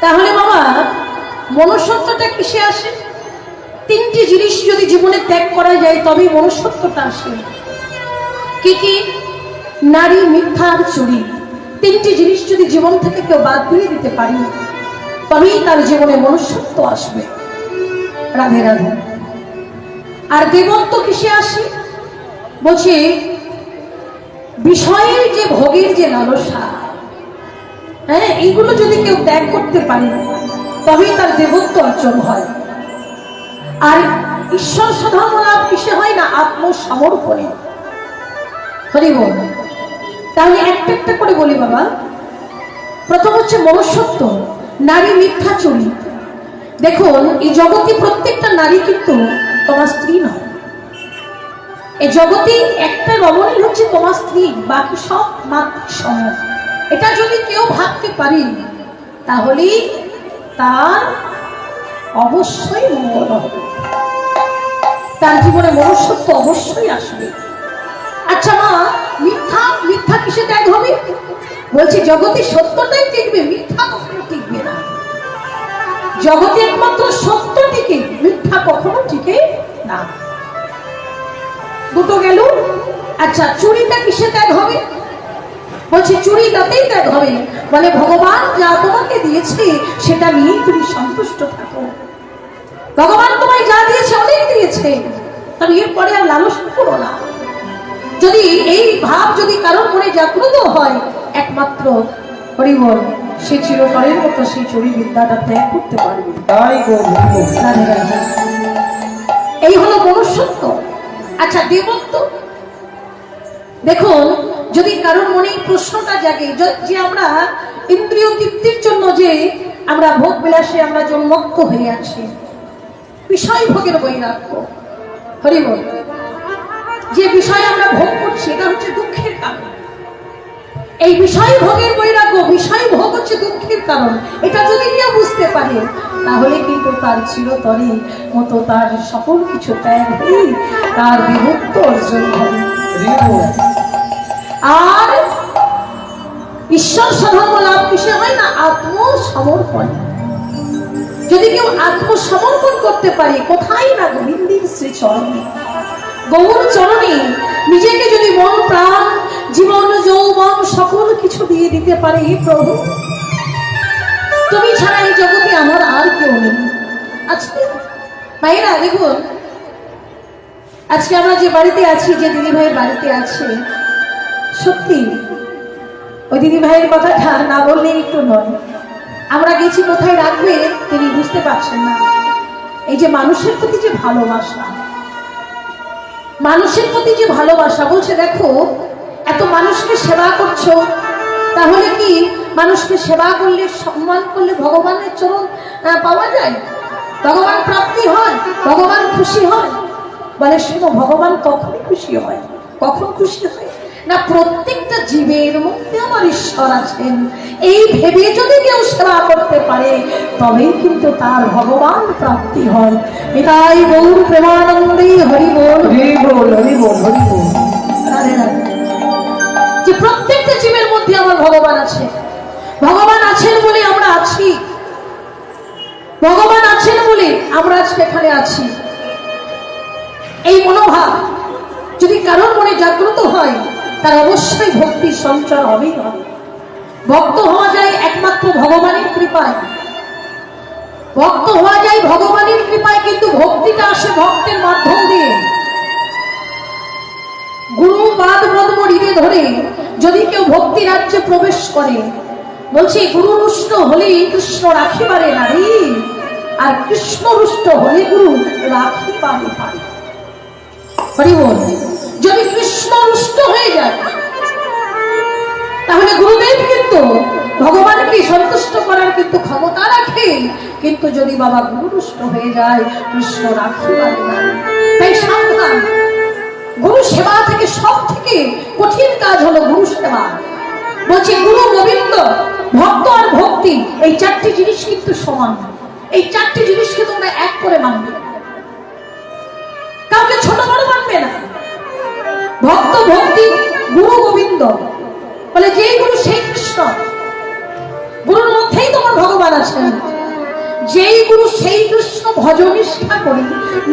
তাহলে বাবা, মনুষ্যত্বটা কিসে আসে? তিনটি জিনিস যদি জীবনে ত্যাগ করা যায়, তবেই মনুষ্যত্বটা আসে। কি কি? নারী, মিথ্যা আর চুরি। তিনটি জিনিস যদি জীবন থেকে কেউ বাদ দিয়ে দিতে পারি, তবেই তার জীবনে মনুষ্যত্ব আসবে। রাধে রাধে। আর দেবত্ব কিসে আসে? বলছে, বিষয়ের যে ভোগের যে লালসা হ্যাঁ এইগুলো যদি কেউ ত্যাগ করতে পারে, তবেই তার দেবত্ব অর্জন হয়। আর ঈশ্বর সাধারণ লাভ কিসে হয় না? আত্মসমর্পণে। হরি বল। তাহলে একটা একটা করে বলি বাবা। প্রথম হচ্ছে মনুষ্যত্ব, নারী মিথ্যা চুরি। দেখুন, এই জগতে প্রত্যেকটা নারী কিন্তু তোমার স্ত্রী নয়। এই জগতে একটা রমণী হচ্ছে তোমার স্ত্রী, বাকি সব মাতৃ সম এটা যদি কেউ ভাবতে পারি তাহলে তার অবশ্যই মঙ্গল হবে। তার জীবনে মনুষ্যত্ব অবশ্যই আসবে। আচ্ছা মা, মিথ্যা মিথ্যা কিসে ত্যাগ হবে? বলছি, জগতে সত্যটাই টিকবে, মিথ্যা কখনো টিকবে না। জগতে একমাত্র সত্য টিকে মিথ্যা কখনো টিকে না। দুটো গেল। আচ্ছা চুরিটা কিসে ত্যাগ হবে? বলছে চুরি তাতেই ত্যাগ হবে। বলে ভগবান যা তোমাকে দিয়েছে সেটা নিয়েই তুমি সন্তুষ্ট থাকো। ভগবান তোমায় যা দিয়েছে অনেক দিয়েছে। তবে এরপরে আর লালসা করো না। যদি এই ভাব যদি কারোর মনে জাগ্রত হয় একমাত্র হরিবল সে চিরকালের মতো সেই চুরি বিদ্যাটা ত্যাগ করতে পারবে। এই হলো মনুষ্যত্ব। আচ্ছা দেবত্ব? দেখুন যদি কারোর মনে এই প্রশ্নটা জাগে, যে- আমরা ইন্দ্রিয় তৃপ্তির জন্য যে আমরা ভোগ বিলাসে আমরা জন্মক্ত হয়ে আছি, বিষয় ভোগের বৈরাগ্য। হরি বল। যে বিষয় আমরা ভোগ করছি এটা হচ্ছে দুঃখের কারণ। এই বিষয় ভোগের বৈরাগ্য, বিষয় ভোগ হচ্ছে দুঃখের কারণ। এটা যদি কেউ বুঝতে পারে, তাহলে কিন্তু তার চিরতরে মতো তার সকল কিছু ত্যাগ তার বিভক্ত অর্জন হবে। আর ঈশ্বর সাধর্ম লাভ কিসে হয় না? আত্মসমর্পণ। যদি কেউ আত্মসমর্পণ করতে পারে, কোথায় না গোবিন্দের শ্রী চরণে গৌর চরণে নিজেকে যদি মন, প্রাণ, জীবন, যৌবন সকল কিছু দিয়ে দিতে পারে প্রভু। তুমি ছাড়া এই জগতে আমার আর কেউ নেই। আজকে ভাইরা দেখুন, আজকে আমরা যে বাড়িতে আছি, যে দিদি ভাইয়ের বাড়িতে আছে সত্যি? ওই দিদি ভাইয়ের কথাটা না বললে একটু নয়। আমরা গেছি কোথায় রাখবে তিনি বুঝতে পারছেন না। এই যে মানুষের প্রতি যে ভালোবাসা, মানুষের প্রতি যে ভালোবাসা, বলছে দেখো, এত মানুষকে সেবা করছ, তাহলে কি মানুষকে সেবা করলে, সম্মান করলে ভগবানের চরণ পাওয়া যায়? ভগবান প্রাপ্তি হয়, ভগবান খুশি হয়। বলে শোনো, ভগবান কখন খুশি হয়, কখন খুশি হয়? না প্রত্যেকটা জীবের মধ্যে আমার ঈশ্বর আছেন। এই ভেবে যদি কেউ সেবা করতে পারে তবেই কিন্তু তার ভগবান প্রাপ্তি হয়। এটাই গৌর প্রেমানন্দে হরি বল। রিপু। রাধে রাধে। যে প্রত্যেকটা জীবের মধ্যে আমার ভগবান আছে। ভগবান আছেন বলে আমরা আছি। ভগবান আছেন বলে আমরা আজকে এখানে আছি। এই মনোভাব যদি কারোর মনে জাগ্রত হয় তার অবশ্যই ভক্তির সঞ্চয় হবেই হবে। ভক্ত হওয়া যায় একমাত্র ভগবানের কৃপায়। ভক্ত হওয়া যায় ভগবানের কৃপায়, কিন্তু ভক্তিটা আসে ভক্তের মাধ্যম দিয়ে। গুরু বাদ পদ্ম হৃদে ধরে যদি কেউ ভক্তি রাজ্যে প্রবেশ করে, বলছে, গুরু রুষ্ট হলে কৃষ্ণ রাখিবারে নারী, আর কৃষ্ণ রুষ্ট হলে গুরু রাখিবারে পারে হরি বল। হয়ে যায়। তাহলে গুরুদেব কিন্তু ভগবানকে সন্তুষ্ট করার কিন্তু ক্ষমতা কিন্তু যদি বাবা গুরুষ্ট হয়ে যায়, কৃষ্ণ রাখিবারে নারী তাই সাবধান। গুরু সেবা থেকে সব থেকে কঠিন কাজ হলো গুরু সেবা। বলছে, গুরু গোবিন্দ, ভক্ত আর ভক্তি, এই চারটি জিনিস কিন্তু সমান। এই চারটি জিনিসকে তোমরা এক করে মানবে। কাউকে ছোট বড় মানবে না। ভক্ত ভক্তি গুরু গোবিন্দ। বলে যে গুরু সেই কৃষ্ণ গুরুর মধ্যেই তোমার ভগবান আছেন। যেই গুরু সেই কৃষ্ণ ভজনিষ্ঠা করি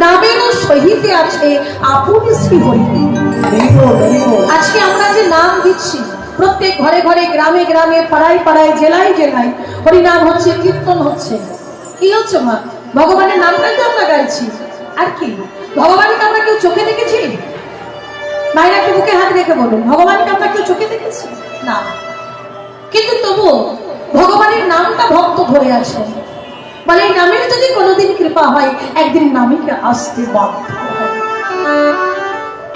নামেরও সহিতে আছে আপনি শ্রী হরি। আজকে আমরা যে নাম দিচ্ছি, প্রত্যেক ঘরে ঘরে, গ্রামে গ্রামে, পাড়ায় পাড়ায়, জেলায় জেলায়, হরিনাম হচ্ছে, কীর্তন হচ্ছে। কি হচ্ছে মা? ভগবানের নামটাই তো আমরা গাইছি। আর কি? ভগবানকে আমরা কেউ চোখে দেখেছি? মায়েরা একটু বুকে হাত রেখে বলুন, ভগবানকে আমরা কেউ চোখে দেখেছি? না। কিন্তু তবু ভগবানের নামটা ভক্ত ধরে আছে বলে এই নামের যদি কোনোদিন কৃপা হয়, একদিন নামীকে আসতে বাধ্য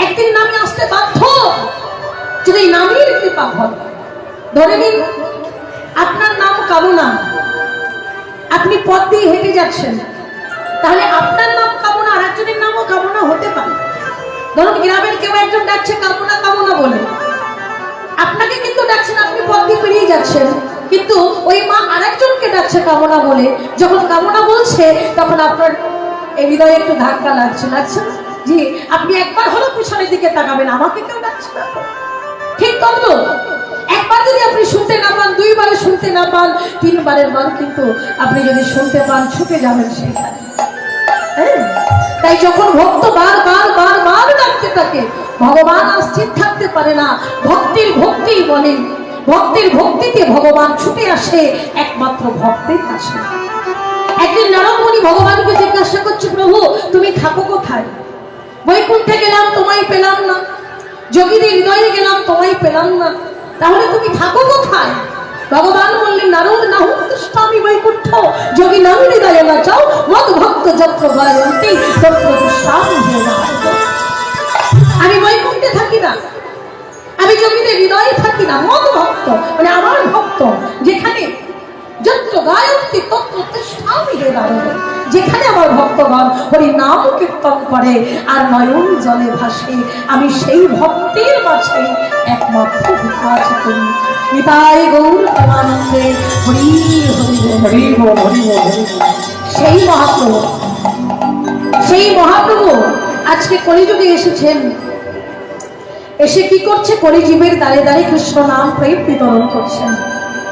একদিন নামে আসতে বাধ্য। যদি নামের কৃপা হয়, ধরে নিন, আপনার নাম কামনা আপনি পথ দিয়ে হেঁটে যাচ্ছেন, তাহলে আপনার নাম কামনা আর একজনের নামও কামনা হতে পারে। ধরুন গ্রামের কেউ একজন ডাকছে কামনা কামনা বলে। আপনাকে কিন্তু ডাকছেন, আপনি পথ দিয়ে পেরিয়ে যাচ্ছেন। কিন্তু ওই মা আরেকজনকে ডাকছে কামনা বলে। যখন কামনা বলছে, তখন আপনার এই হৃদয়ে একটু ধাক্কা লাগছে লাগছে জি, আপনি একবার হলো পিছনের দিকে তাকাবেন, আমাকে কেউ ডাকছে না ঠিক তো একবার যদি আপনি শুনতে না পান, দুইবারে শুনতে না পান, তিনবারের বার কিন্তু আপনি যদি শুনতে পান, ছুটে যাবেন সেখানে হ্যাঁ? তাই যখন ভক্ত বার থাকে ভগবান আর স্থির থাকতে পারে না। ভক্তির ভক্তি বলে। ভক্তির ভক্তিতে ভগবান ছুটে আসে, একমাত্র ভক্তের কাছে। একদিন নরমণি ভগবানকে জিজ্ঞাসা করছে, প্রভু, তুমি থাকো কোথায়? বৈকুণ্ঠে গেলাম, তোমায় পেলাম না। যোগীদের হৃদয়ে গেলাম, তোমায় পেলাম না। তাহলে তুমি থাকো কোথায়? ভগবান বললেন, নারদ, নাহু স্বামী বৈকুণ্ঠ। যোগী নাম হৃদয়ে না চাও মদ ভক্ত যত্র গয়ন্তি তত্র স্বামী আমি বৈকুণ্ঠে থাকি না। আমি জমিতে হৃদয়ে থাকি না। মদ ভক্ত মানে আমার ভক্ত যেখানে যত্র গায়ন্তি তত্র যেখানে আমার ভক্তগণ হরি নাম কীর্তন করে আর নয়ন জলে ভাসে। আমি সেই ভক্তের মাঝে একমাত্র বিকাশ করি। নিতাই গৌর প্রেমানন্দে হরি হরি হরি হরি। সেই মহাপ্রভু সেই মহাপ্রভু আজকে কলিযুগে এসেছেন। এসে কি করছে? কলিজীবের দাঁড়ে দাঁড়িয়ে কৃষ্ণ নাম প্রেম বিতরণ করছেন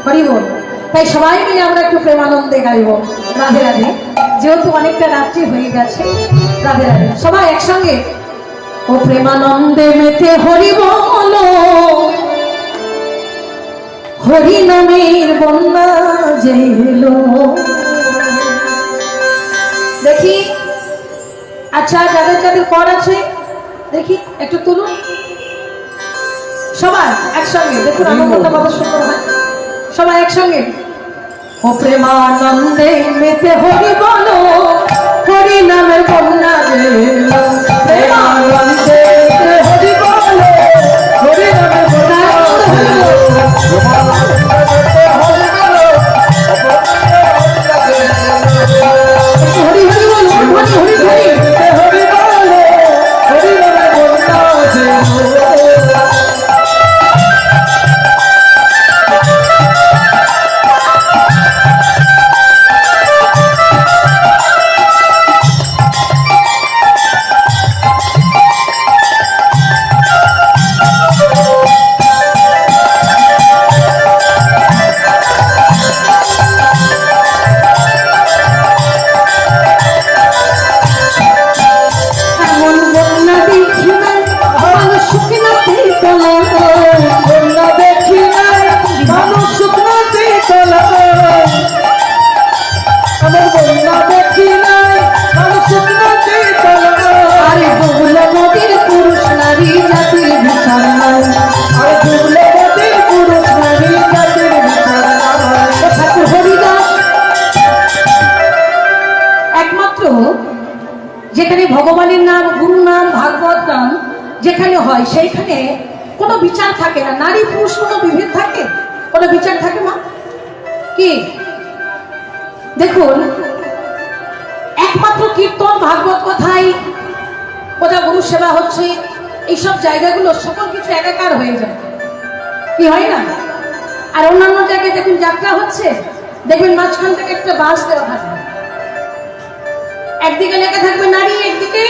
হরিবল তাই সবাই মিলে আমরা একটু প্রেমানন্দে গাইব। রাধে রাধে। যেহেতু অনেকটা রাত্রি হয়ে গেছে, রাধে রাধে। সবাই একসঙ্গে। ও প্রেমানন্দে মেতে হরি বল। হরি নামের বন্যা জেলো দেখি। আচ্ছা যাদের যাদের কর আছে, দেখি, একটু তুলুন। সবাই একসঙ্গে দেখুন আনন্দটা কত সুন্দর হয়। সবাই একসঙ্গে। ও প্রেমানন্দে মেতে হরি বলো হরি নামের বন্যা। প্রেমানন্দে মেতে হরি বলো হরি নামের বন্যা ভগবানের নাম গুরু নাম, ভাগবত নাম যেখানে হয়, সেইখানে কোনো বিচার থাকে না। নারী, পুরুষ কোনো বিভেদ থাকে? কোনো বিচার থাকে মা? কি? দেখুন, একমাত্র কীর্তন, ভাগবত কথাই কোথা গুরু সেবা হচ্ছে, এইসব জায়গাগুলো সকল কিছু একাকার হয়ে যায়। কি হয় না? আর অন্যান্য জায়গায় দেখুন যাত্রা হচ্ছে, দেখবেন মাঝখান থেকে একটা বাস দেওয়া থাকে। একদিকে লেখা থাকবে নারী, একদিকে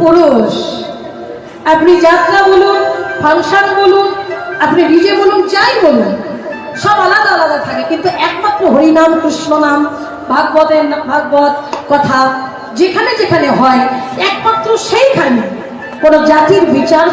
পুরুষ। আপনি যাত্রা বলুন, ফাংশন বলুন, আপনি ডিজে বলুন, যাই বলুন, সব আলাদা আলাদা থাকে। কিন্তু একমাত্র হরিনাম কৃষ্ণ নাম ভাগবতের ভাগবত কথা যেখানে যেখানে হয়, একমাত্র সেইখানে কোন জাতির বিচার